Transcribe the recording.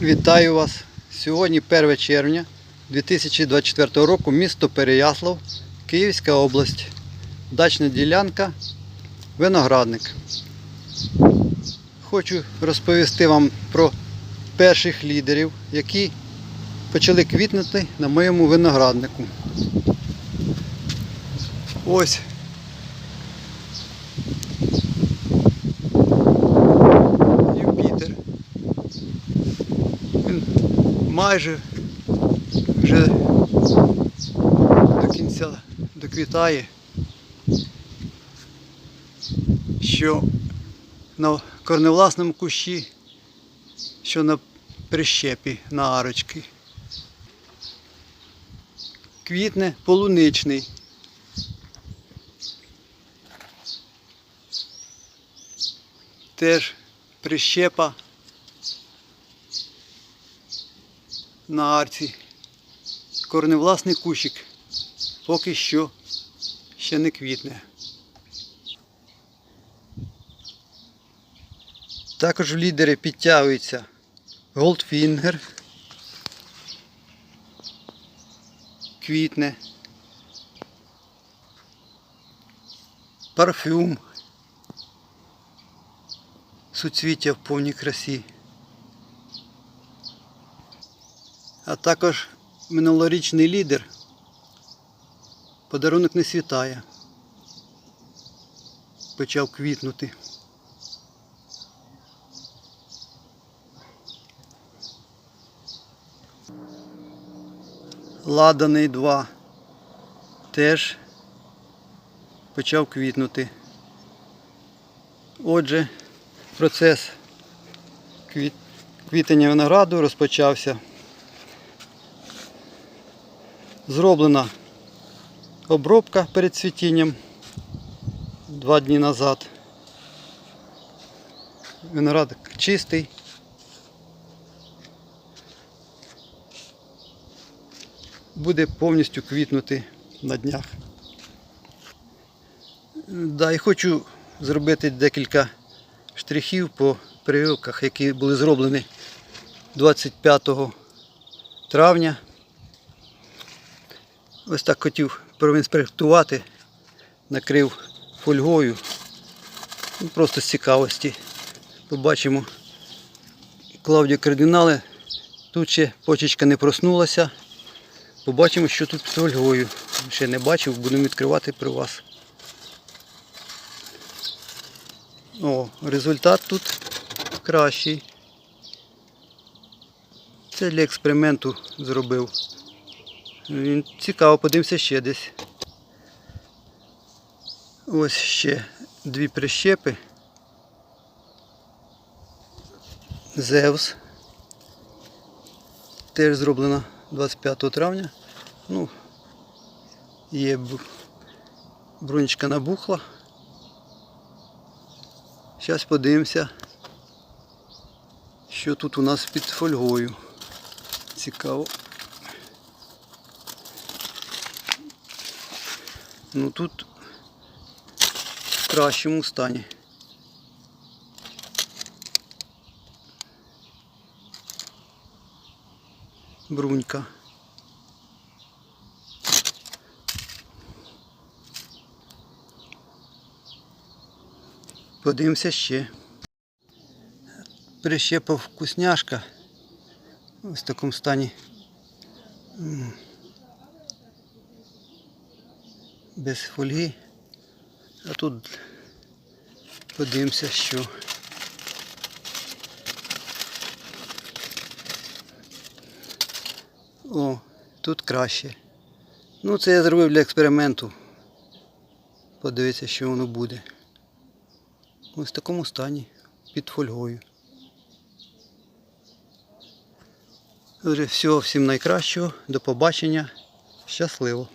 Вітаю вас! Сьогодні 1 червня 2024 року, місто Переяслав, Київська область. Дачна ділянка, виноградник. Хочу розповісти вам про перших лідерів, які почали квітнути на моєму винограднику. Ось Юпітер. Він майже вже до кінця доквітає, що на корневласному кущі, що на прищепі на арочки. Квітне полуничний. Теж прищепа на арці. Корневласний кущик поки що ще не квітне. Також в лідери підтягується Goldfinger. Квітне. Парфюм. Суцвіття в повній красі. А також минулорічний лідер. Подарунок не світає. Почав квітнути. Ладаний 2 теж почав квітнути. Отже, процес квіт... квітення винограду розпочався. Зроблена обробка перед цвітінням два дні назад. Виноград чистий. Буде повністю квітнути на днях. Да, і хочу зробити декілька штрихів по прививках, які були зроблені 25 травня. Ось так хотів проінспектувати, накрив фольгою. Ну, Просто з цікавості. Побачимо Клавдію кардинали. Тут ще почечка не проснулася. Побачимо, що тут під фольгою. Ще не бачив, будемо відкривати при вас. О, результат тут кращий. Це для експерименту зробив. Він цікаво, подивимося ще десь. Ось ще дві прищепи. Зевс. Теж зроблена 25 травня. Ну, є бронечка набухла. Зараз подивимося, що тут у нас під фольгою. Цікаво. Ну тут в кращому стані. Брунька. Подивимося ще. Прищепа вкусняшка. Ось в такому стані. Без фольги. А тут подивимося, що. О, тут краще. Ну, це я зробив для експерименту. Подивитися, що воно буде. Ось в такому стані під фольгою. Отже, всього всім найкращого. До побачення. Щасливо!